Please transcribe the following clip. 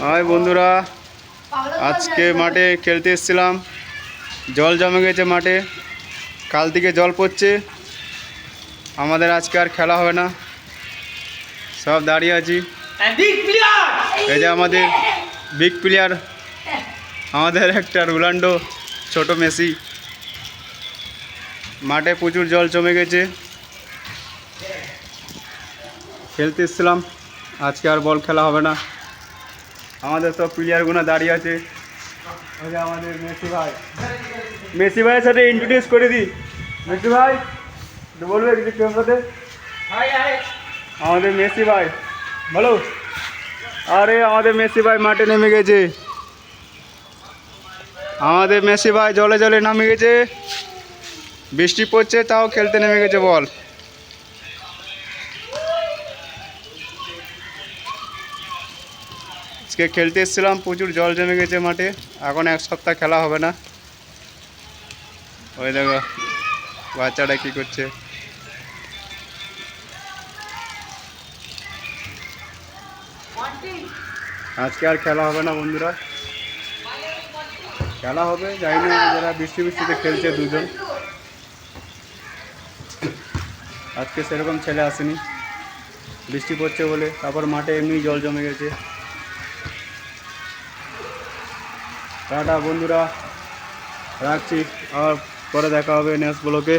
High বন্ধুরা আজকে মাঠে খেলতে এসেছিলাম। জল জমে গেছে মাঠে। কাল থেকে জল পড়ছে। আমাদের আজকে আর খেলা হবে না। সব দাঁড়িয়ে আছি। এই যে আমাদের বিগ প্লেয়ার আমাদের একটা রোনাল্ডো ছোট মেসি। মাঠে প্রচুর জল জমে গেছে। খেলতে এসেছিলাম। আজকে আর বল খেলা হবে না। আমাদের সব প্লেয়ারগুলো দাঁড়িয়ে আছে। আমাদের মেসি ভাই। মেসি ভাইয়ের সাথে ইন্ট্রোডিউস করে দিই। মেসি ভাই বলবে কিছু কেউ সাথে. আমাদের মেসি ভাই বলো। আরে আমাদের মেসি ভাই মাঠে নেমে গেছে। আমাদের মেসি ভাই জলে জলে নামে গেছে। বৃষ্টি পড়ছে তাও খেলতে নেমে গেছে বল। আজকে খেলতে এসেছিলাম, প্রচুর জল জমে গেছে মাঠে। এখন এক সপ্তাহ খেলা হবে না। ওই দেখো, বাচ্চাটা কি করছে। আজকে আর খেলা হবে না বন্ধুরা। খেলা হবে জানি না, যারা বৃষ্টি বৃষ্টিতে খেলছে দুজন। আজকে সেরকম ছেলে আসেনি। বৃষ্টি পড়ছে বলে, তারপর মাঠে এমনি জল জমে গেছে। টাটা বন্ধুরা রাখছি আর পরে দেখা হবে নেক্সট ব্লকে